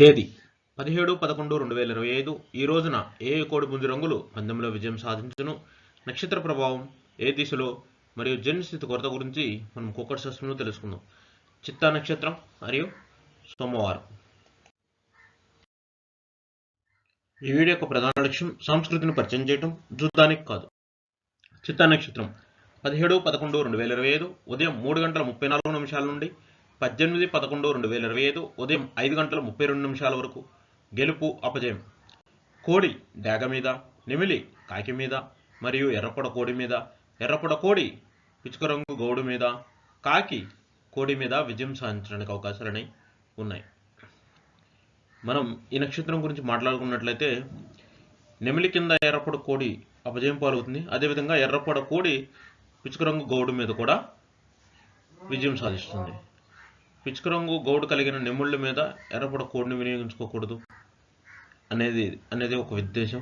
తేదీ పదిహేడు పదకొండు రెండు వేల ఇరవై ఐదు. ఈ రోజున ఏ కోడి పుంజు రంగులు పందెంలో విజయం సాధించును? నక్షత్ర ప్రభావం ఏ దిశలో? మరియు జన్మస్థితి కొరత గురించి మనం కుక్కటి శాస్త్రంలో తెలుసుకుందాం. చిత్తా నక్షత్రం మరియు సోమవారం. ఈ వీడియో యొక్క ప్రధాన లక్ష్యం సంస్కృతిని పరిచయం చేయడం చూడడానికి కాదు. చిత్తా నక్షత్రం పదిహేడు పదకొండు రెండు వేల ఇరవై ఐదు. ఉదయం మూడు గంటల ముప్పై నాలుగు నిమిషాల నుండి పద్దెనిమిది పదకొండు రెండు వేల ఇరవై ఐదు ఉదయం ఐదు గంటల ముప్పై రెండు నిమిషాల వరకు గెలుపు అపజయం. కోడి డాగ మీద నెమిలి కాకి మీద మరియు ఎర్రపొడ కోడి మీద ఎర్రపొడ కోడి పిచ్చుక రంగు గౌడు మీద కాకి కోడి మీద విజయం సాధించడానికి అవకాశాలని ఉన్నాయి. మనం ఈ నక్షత్రం గురించి మాట్లాడుకున్నట్లయితే నెమిలి కింద ఎర్రపొడ కోడి అపజయం పాలవుతుంది. అదేవిధంగా ఎర్రపొడ కోడి పిచ్చుక రంగు గౌడు మీద కూడా విజయం సాధిస్తుంది. పిచుక రంగు గౌడు కలిగిన నెమ్ముళ్ళ మీద ఎర్రపడ కోడిని వినియోగించుకోకూడదు అనేది అనేది ఒక ఉద్దేశం.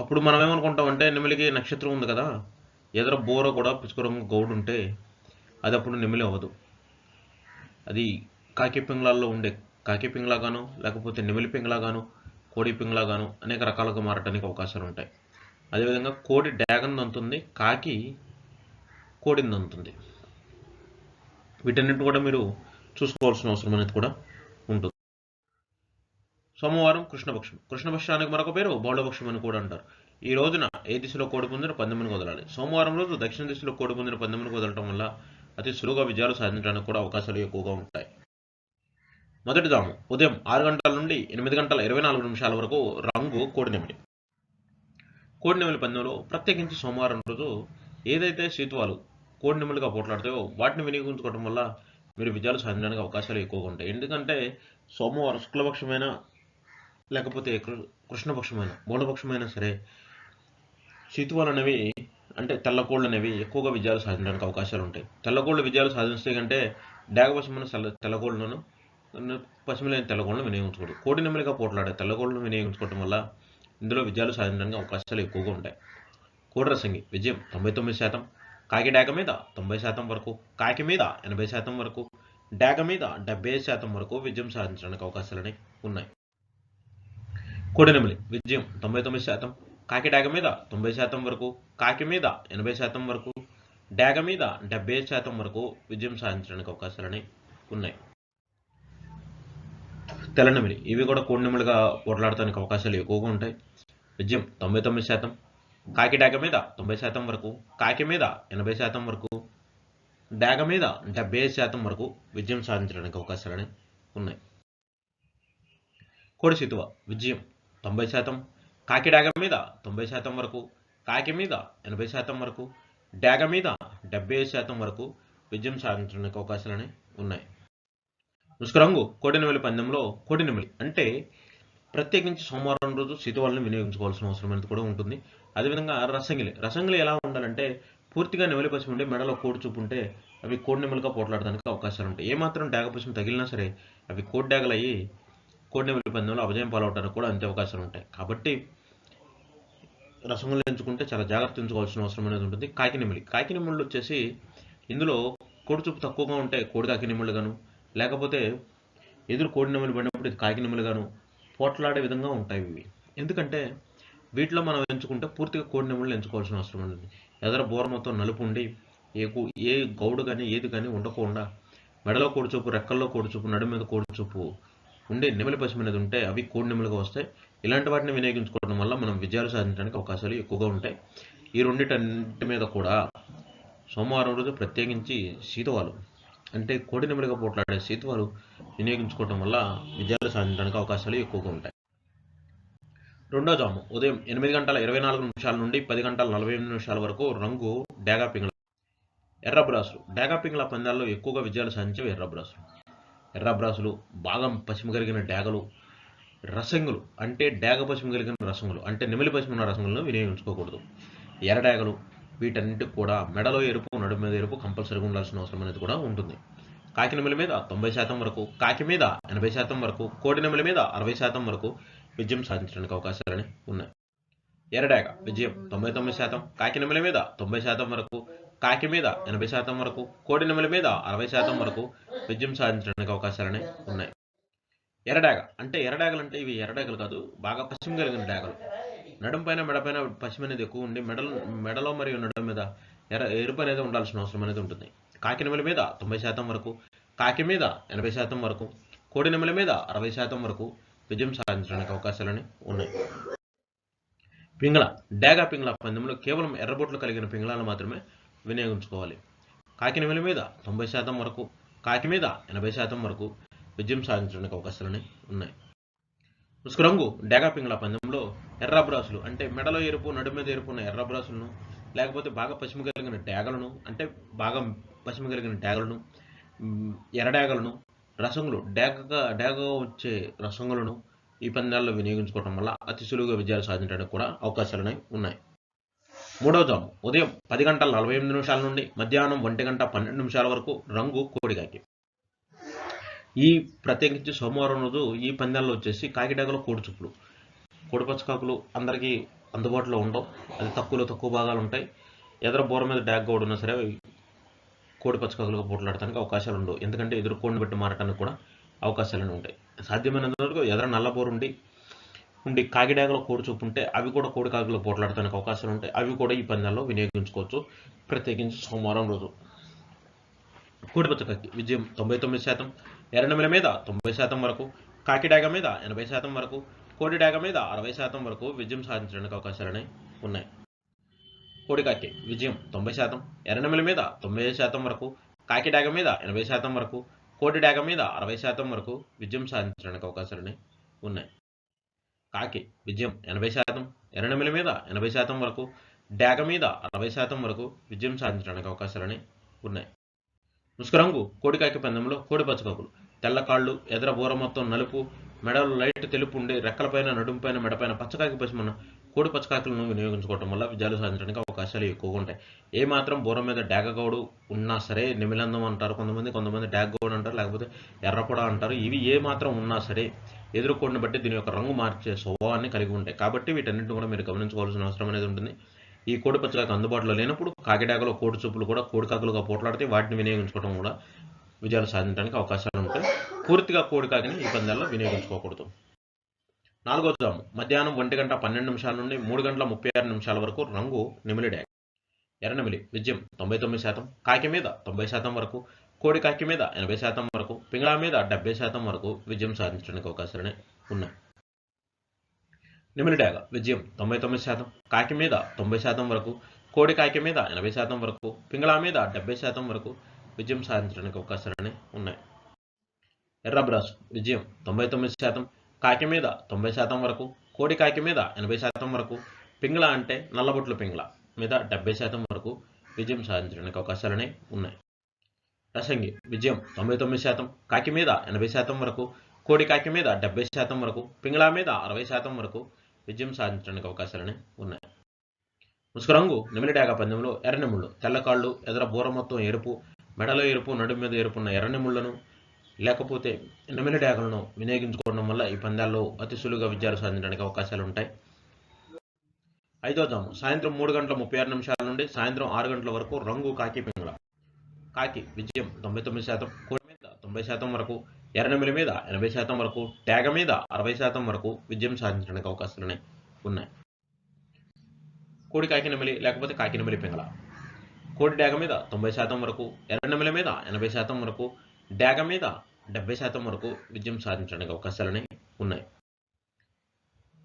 అప్పుడు మనం ఏమనుకుంటామంటే నెమిలికి నక్షత్రం ఉంది కదా ఎదర బోర కూడా పిచ్చుక రంగు గౌడు ఉంటే అది అప్పుడు నెమిలి అవ్వదు. అది కాకి పింగ్లాల్లో ఉండే కాకి పింగ్లాగాను లేకపోతే నెమిలి పింగ్లాగాను కోడి పింగ్లాగాను అనేక రకాలుగా మారటానికి అవకాశాలు ఉంటాయి. అదేవిధంగా కోడి డ్యాగన్ దంతుంది కాకి కోడిని దంతుంది. వీటన్నిటి కూడా మీరు చూసుకోవాల్సిన అవసరం అనేది కూడా ఉంటుంది. సోమవారం కృష్ణపక్షం. కృష్ణపక్షానికి మరొక పేరు బౌళపక్షం అని కూడా అంటారు. ఈ రోజున ఏ దిశలో కోడిపుందిన పుంజును పందెమును వదలాలి? సోమవారం రోజు దక్షిణ దిశలో కోడిపుందిన పుంజును పందెమును వదలటం వల్ల అతి సులువుగా విజయాలు సాధించడానికి కూడా అవకాశాలు ఎక్కువగా ఉంటాయి. మొదటి దాము. ఉదయం ఆరు గంటల నుండి ఎనిమిది గంటల ఇరవై నాలుగు నిమిషాల వరకు రంగు కోడినెమిడి కోడినెమిలి పందెంలో ప్రత్యేకించి సోమవారం రోజు ఏదైతే శీతువాలు కోడినెమిలిగా పోట్లాడతాయో వాటిని వినియోగించుకోవడం వల్ల మీరు విజయాలు సాధించడానికి అవకాశాలు ఎక్కువగా ఉంటాయి. ఎందుకంటే సోమవారం శుక్లపక్షమైన లేకపోతే కృష్ణపక్షమైన మూలపక్షమైనా సరే శీతువాలు అనేవి అంటే తెల్లకోళ్ళు అనేవి ఎక్కువగా విజయాలు సాధించడానికి అవకాశాలు ఉంటాయి. తెల్లకోళ్ళు విజయాలు సాధించే కంటే డాగపశమైన తెల్ల తెల్లకోళ్ళను పశ్చిమలేని తెల్లకోళ్ళను వినియోగించుకోడు. కోడి నెమ్మలిగా పోట్లాడే తెల్లకోళ్ళను వినియోగించుకోవడం వల్ల ఇందులో విజయాలు సాధించడానికి అవకాశాలు ఎక్కువగా ఉంటాయి. కోడి రసంగి విజయం తొంభై తొమ్మిది శాతం. కాకి డాగ మీద తొంభై శాతం వరకు కాకి మీద ఎనభై శాతం వరకు డాగ మీద డెబ్బై ఐదు శాతం వరకు విజయం సాధించడానికి అవకాశాలని ఉన్నాయి. కోడినెమిలి విజయం తొంభై తొమ్మిది శాతం కాకి డాగ మీద తొంభై శాతం వరకు కాకి మీద ఎనభై శాతం వరకు డాగ మీద డెబ్బై ఐదు శాతం వరకు విజయం సాధించడానికి అవకాశాలని ఉన్నాయి. తెల్లనెమిలి ఇవి కూడా కోడినెమిలిగా పోట్లాడటానికి అవకాశాలు ఎక్కువగా ఉంటాయి. విజయం తొంభై తొమ్మిది శాతం కాకి డాగ మీద తొంభై శాతం వరకు కాకి మీద ఎనభై శాతం వరకు డాగ మీద డెబ్బై ఐదు శాతం వరకు విజయం సాధించడానికి అవకాశాలని ఉన్నాయి. కోడి సితువ విజయం తొంభై శాతం కాకి డాగ మీద తొంభై శాతం వరకు కాకి మీద ఎనభై శాతం వరకు డాగ మీద డెబ్బై శాతం వరకు విజయం సాధించడానికి అవకాశాలని ఉన్నాయి. ముసుకురంగు కోడినెమిలి పందెంలో కోడినెమిలి అంటే ప్రత్యేకించి సోమవారం రోజు శీతవాళ్ళని వినియోగించుకోవాల్సిన అవసరం అనేది కూడా ఉంటుంది. అదేవిధంగా రసంగిలి. రసంగిలి ఎలా ఉండాలంటే పూర్తిగా నెమలి పశ్చిమ ఉంటే మెడలో కోడి చూపు ఉంటే అవి కోడి నెమలిగా పోట్లాడడానికి అవకాశాలు ఉంటాయి ఏమాత్రం డాగ పశ్చిమ తగిలినా సరే అవి కోడి డాగలు అయ్యి కోడి నెమలి పందెంలో అభజయం పాలవడానికి కూడా అంతే అవకాశాలు ఉంటాయి కాబట్టి రసములు ఎంచుకుంటే చాలా జాగ్రత్త ఎంచుకోవాల్సిన అవసరం అనేది ఉంటుంది. కాకి నెమలి. కాకి నెమళ్ళు వచ్చేసి ఇందులో కోడి చూపు తక్కువగా ఉంటే కోడి కాకి నెమళ్ళు గాను లేకపోతే ఎదురు కోడి నెమలి పడినప్పుడు ఇది కాకి నెమలి గాను పోట్లాడే విధంగా ఉంటాయి ఇవి. ఎందుకంటే వీటిలో మనం ఎంచుకుంటే పూర్తిగా కోడి నెమళ్ళు ఎంచుకోవాల్సిన అవసరం ఉంటుంది ఎదర బోర మొత్తం నలుపు ఉండి ఏ ఏ గౌడు కానీ ఏది కానీ ఉండకుండా మెడలో కోడి రెక్కల్లో కోడి నడుము మీద కోడి ఉండే నెమలి పశ్చిమ అనేది ఉంటే అవి కోడి నెమలుగా వస్తాయి. ఇలాంటి వాటిని వినియోగించుకోవడం వల్ల మనం విజయాలు సాధించడానికి అవకాశాలు ఎక్కువగా ఉంటాయి. ఈ రెండింటి మీద కూడా సోమవారం రోజు ప్రత్యేకించి సీతవాలు అంటే కోడి నెమలిగా పోట్లాడే సీతవాలు వినియోగించుకోవడం వల్ల విజయాలు సాధించడానికి అవకాశాలు ఎక్కువగా ఉంటాయి. రెండో జాము. ఉదయం ఎనిమిది గంటల ఇరవై నాలుగు నిమిషాల నుండి పది గంటల నలభై ఎనిమిది నిమిషాల వరకు రంగు డేగా పింగళ ఎర్ర బ్రాసులు. డాగా పింగళ పందాల్లో ఎక్కువగా విజయాలు సాధించేవి ఎర్ర ఎర్రబ్రాసులు ఎర్ర బ్రాసులు బాగా పశ్చిమ కలిగిన డాగలు రసంగులు అంటే డాగ పశ్చిమ కలిగిన రసంగులు అంటే నెమిలి పశ్చిమ ఉన్న రసంగులను వినియోగించుకోకూడదు. ఎర్రడేగలు వీటన్నిటికి కూడా మెడలో ఎరుపు నడుము మీద ఎరుపు కంపల్సరీగా ఉండాల్సిన అవసరం అనేది కూడా ఉంటుంది. కాకి నెమలి మీద తొంభై శాతం వరకు కాకి మీద ఎనభై శాతం వరకు కోడి నెమలి మీద అరవై శాతం వరకు విజయం సాధించడానికి అవకాశాలని ఉన్నాయి. ఎర్రడాగ విజయం తొంభై తొమ్మిది శాతం. కాకినెమల మీద తొంభై శాతం వరకు. కాకి మీద ఎనభై శాతం వరకు. కోడి నెమల మీద అరవై శాతం వరకు విజయం సాధించడానికి అవకాశాలని ఉన్నాయి. ఎర్రడాగ అంటే ఎర్రడాగలు అంటే ఇవి ఎర్రడాగలు కాదు బాగా పశ్చిమ కలిగిన డాగలు. నడుం పైన మెడ పైన పశ్చిమ అనేది ఎక్కువ ఉండి మెడలు మెడలో మరియు నడుం మీద ఎర్ర ఎరుపు అనేది ఉండాల్సిన అవసరం అనేది ఉంటుంది. కాకి నెమల మీద తొంభై శాతం వరకు. కాకి మీద ఎనభై శాతం వరకు. కోడి నెమల మీద అరవై శాతం వరకు. విజయం సాధించడానికి అవకాశాలని ఉన్నాయి. పింగళ డేగా పింగళ పందెంలో కేవలం ఎర్రబొట్లు కలిగిన పింగళాలు మాత్రమే వినియోగించుకోవాలి. కాకి నెమలి మీద తొంభై శాతం వరకు కాకి మీద ఎనభై శాతం వరకు విజయం సాధించడానికి అవకాశాలని ఉన్నాయి. ముసుగు రంగు డేగా పింగళ పందెంలో ఎర్ర బ్రాసులు అంటే మెడలో ఎరుపు నడు మీద ఎరుపు ఉన్న ఎర్ర బ్రాసులను లేకపోతే బాగా పశ్చిమ కలిగిన డేగలను అంటే బాగా పశ్చిమ కలిగిన డేగలను ఎర్రడేగలను ఎర్ర రసంగులు డాగగా డాగగా వచ్చే రసంగులను ఈ పందాల్లో వినియోగించుకోవడం వల్ల అతి సులువుగా విజయాలు సాధించడానికి కూడా అవకాశాలు ఉన్నాయి. మూడవ జాము ఉదయం పది గంటల నలభై ఎనిమిది నిమిషాల నుండి మధ్యాహ్నం ఒంటి గంట పన్నెండు నిమిషాల వరకు రంగు కోడికాకి ఈ ప్రత్యేకించి సోమవారం రోజు ఈ పందాల్లో వచ్చేసి కాకిడాగలో కోడి చుప్పులు. కోడి అందరికీ అందుబాటులో ఉండవు. అది తక్కువలో తక్కువ భాగాలు ఉంటాయి. ఎదర బోర మీద డ్యాగ్ కూడా ఉన్నా సరే కోడి పచ్చకాకులుగా పోట్లాడటానికి అవకాశాలు ఉండవు ఎందుకంటే ఎదురు కోడిని పెట్టి మారటానికి కూడా అవకాశాలు ఉంటాయి. సాధ్యమైనంత వరకు ఎదర నల్లబోరు ఉండి ఉండి కాకిడాగలో కోడి చూపు ఉంటే అవి కూడా కోడి కాకులు పోట్లాడటానికి అవకాశాలు ఉంటాయి. అవి కూడా ఈ పందాల్లో వినియోగించుకోవచ్చు. ప్రత్యేకించి సోమవారం రోజు. కోడి పచ్చకాకి విజయం తొంభై తొమ్మిది శాతం. ఎర్రనమిల మీద తొంభై శాతం వరకు. కాకిడాగ మీద ఎనభై శాతం వరకు. కోడి డాగ మీద అరవై శాతం వరకు విజయం సాధించడానికి అవకాశాలనే ఉన్నాయి. కోడికాకి విజయం తొంభై శాతం ఎర్రనెమల మీద తొంభై శాతం వరకు కాకి డాగ మీద ఎనభై శాతం వరకు కోడి డాగ మీద అరవై శాతం వరకు విజయం సాధించడానికి అవకాశాలని ఉన్నాయి. కాకి విజయం ఎనభై శాతం ఎర్రనెమల మీద ఎనభై శాతం వరకు డాగ మీద అరవై శాతం వరకు విజయం సాధించడానికి అవకాశాలని ఉన్నాయి. ముసుకరంగు కోడికాకి పందెంలో కోడి పచ్చకాకులు తెల్ల కాళ్ళు ఎదర బూర మొత్తం నలుపు మెడలు లైట్ తెలుపు ఉండి రెక్కలపైన నడుంపైన మెడపైన పచ్చకాకి పసిమన్న కోడి పచ్చకాకులను వినియోగించుకోవడం వల్ల విజయాలు సాధించడానికి అవకాశాలు ఎక్కువగా ఉంటాయి ఏ మాత్రం బూర మీద డాగగౌడు ఉన్నా సరే నిమిలందం అంటారు కొంతమంది కొంతమంది డాగగౌడు అంటారు లేకపోతే ఎర్రపొడ అంటారు ఇవి ఏ మాత్రం ఉన్నా సరే ఎదుర్కొని బట్టి దీని యొక్క రంగు మార్చే స్వభావాన్ని కలిగి ఉంటాయి. కాబట్టి వీటన్నింటిని కూడా మీరు గమనించుకోవాల్సిన అవసరం అనేది ఉంటుంది. ఈ కోడి పచ్చకాకు అందుబాటులో లేనప్పుడు కాకిడాకలో కోడి చూపులు కూడా కోడికాకులుగా పోట్లాడితే వాటిని వినియోగించుకోవడం కూడా విజయాలు సాధించడానికి అవకాశాలు ఉంటాయి. పూర్తిగా కోడికాకిని ఈ పందాల్లో వినియోగించుకోకూడదు. నాలుగో జాము మధ్యాహ్నం ఒంటి గంట పన్నెండు నిమిషాల నుండి మూడు గంటల ముప్పై ఆరు నిమిషాల వరకు రంగు నిమిలి డ్యాగ్ ఎర్రనమిలి విజయం తొంభై తొమ్మిది శాతం కాకి మీద తొంభై శాతం వరకు కోడి కాకి మీద ఎనభై శాతం వరకు పింగళా మీద డెబ్బై శాతం వరకు విజయం సాధించడానికి అవకాశాలు ఉన్నాయి. నిమిలి డాగ విజయం తొంభై తొమ్మిది శాతం కాకి మీద తొంభై శాతం వరకు కోడి కాకి మీద ఎనభై శాతం వరకు పింగళా మీద డెబ్బై శాతం వరకు విజయం సాధించడానికి అవకాశాలు ఉన్నాయి. ఎర్రబ్రాస్ విజయం తొంభై తొమ్మిది శాతం కాకి మీద తొంభై శాతం వరకు కోడి కాకి మీద ఎనభై శాతం వరకు పింగళ అంటే నల్లబొట్ల పింగళ మీద డెబ్బై శాతం వరకు విజయం సాధించడానికి అవకాశాలనే ఉన్నాయి. రసంగి విజయం తొంభై తొమ్మిది శాతం కాకి మీద ఎనభై శాతం వరకు కోడి కాకి మీద డెబ్బై శాతం వరకు పింగళ మీద అరవై శాతం వరకు విజయం సాధించడానికి అవకాశాలని ఉన్నాయి. ముసుగురంగు నెమిలి పందెంలో ఎర్రనిముళ్ళు తెల్లకాళ్ళు ఎదర బూర మొత్తం ఎరుపు మెడలో ఎరుపు నడుము మీద ఎరుపున్న ఎర్రనిముళ్ళను లేకపోతే నెమిలి వినియోగించుకో వల్ల ఈ పందాల్లో అతి సులువుగా విజయాలు సాధించడానికి అవకాశాలు ఉంటాయి ఐదో జాము సాయంత్రం మూడు గంటల ముప్పై ఆరు నిమిషాల నుండి సాయంత్రం ఆరు గంటల వరకు రంగు కాకి పింగళ కాకి విజయం తొంభై తొమ్మిది శాతం కోడి మీద తొంభై శాతం వరకు ఎర్రనెమిలి మీద ఎనభై శాతం వరకు ట్యాగ మీద అరవై శాతం వరకు విజయం సాధించడానికి అవకాశాలు ఉన్నాయి. కోడి కాకి నెమిలి లేకపోతే కాకి నెమిలి పింగళ కోడి డాగ మీద తొంభై శాతం వరకు ఎర్రనెమిలి మీద ఎనభై శాతం వరకు డాగ మీద డెబ్బై శాతం వరకు విజయం సాధించడానికి అవకాశాలని ఉన్నాయి.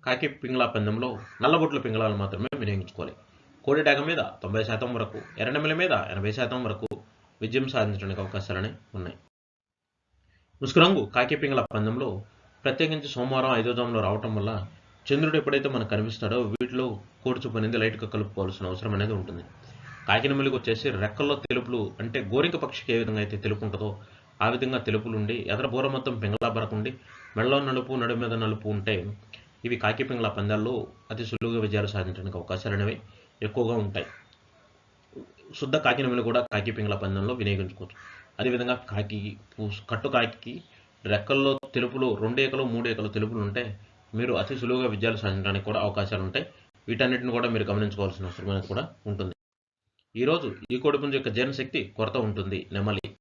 కాకి పింగళ పందెంలో నల్లబొట్ల పింగళాలు మాత్రమే వినియోగించుకోవాలి. కోడి డాగ మీద తొంభై శాతం వరకు ఎర్రనెమిలి మీద ఎనభై శాతం వరకు విజయం సాధించడానికి అవకాశాలని ఉన్నాయి. ముసుగురంగు కాకి పింగళ పందెంలో ప్రత్యేకించి సోమవారం ఐదో జాములో రావటం వల్ల చంద్రుడు ఎప్పుడైతే మనకు కనిపిస్తాడో వీటిలో కోడుచూపు అనేది లైట్గా కలుపుకోవాల్సిన అవసరం అనేది ఉంటుంది. కాకినెమిలికి వచ్చేసి రెక్కల్లో తెలుపులు అంటే గోరింక పక్షికి ఏ విధంగా అయితే తెలుపు ఉంటుందో ఆ విధంగా తెలుపులు ఉండి ఎదర మొత్తం పింగళా బరకుండి మెడలో నలుపు నడు మీద నలుపు ఉంటే ఇవి కాకి పింగళ పందాల్లో అతి సులువుగా విజయాలు సాధించడానికి అవకాశాలు అనేవి ఎక్కువగా ఉంటాయి. శుద్ధ కాకినమిని కూడా కాకి పింగళ పందంలో వినియోగించుకోవచ్చు. అదేవిధంగా కాకి కట్టు కాకి రెక్కల్లో తెలుపులు రెండు ఏకలు మూడు ఏకలు తెలుపులు ఉంటే మీరు అతి సులువుగా విజయాలు సాధించడానికి కూడా అవకాశాలు ఉంటాయి వీటన్నిటిని కూడా మీరు గమనించుకోవాల్సిన అవసరం కూడా ఉంటుంది. ఈరోజు ఈ కోడిపుంజ యొక్క జీర్ణశక్తి కొరత ఉంటుంది నెమలి.